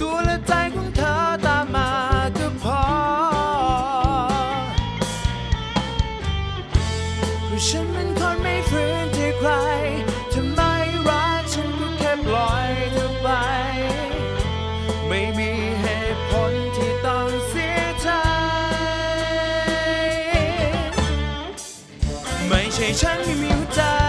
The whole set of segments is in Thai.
ตัวและใจของเธอตามมาก็พอก็ฉันเป็นคนไม่ฟื้นที่ใครทำไมรักฉันก็แค่ปล่อยเธอไป ไม่มีเหตุผลที่ต้องเสียใจ ไม่ใช่ฉันไม่มีหัวใจ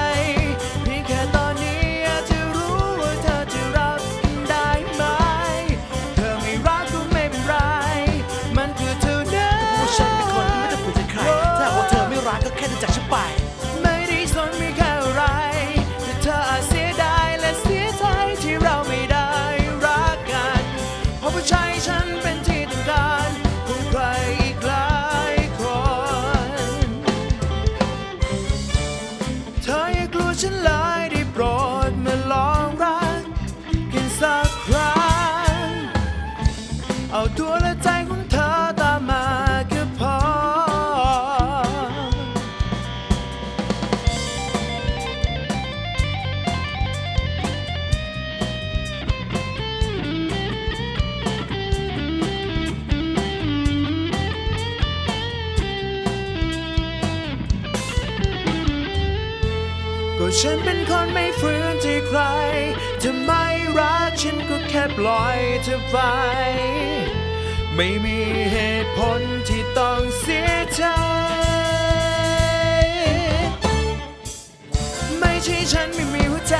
ก็ฉันเป็นคนไม่ฟื้นที่ใครจะไม่รักฉันก็แค่ปล่อยเธอไป ไม่มีเหตุผลที่ต้องเสียใจ ไม่ใช่ฉันไม่มีหัวใจ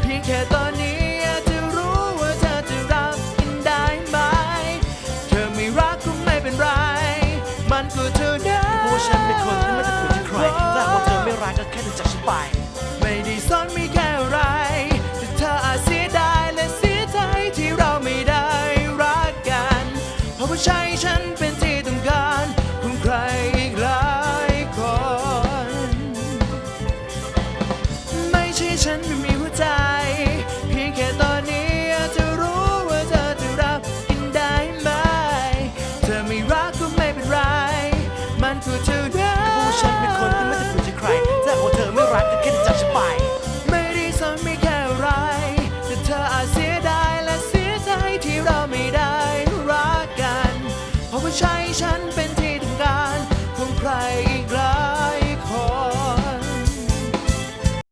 เพียงแค่ตอนนี้อาจจะรู้ว่าเธอจะรับกันได้ไหม เธอไม่รักก็ไม่เป็นไร มันก็เธอได้เพราะว่าฉันเป็นคนที่ไม่ต้ฝืน ไป ไม่ได้สอนมีแค่ไร แต่เธออาจเสียดายและเสียใจที่เราไม่ได้รักกัน เพราะผู้ชายฉันเป็นที่ต้องการของใครอีกหลายคน ไม่ใช่ฉันไม่มี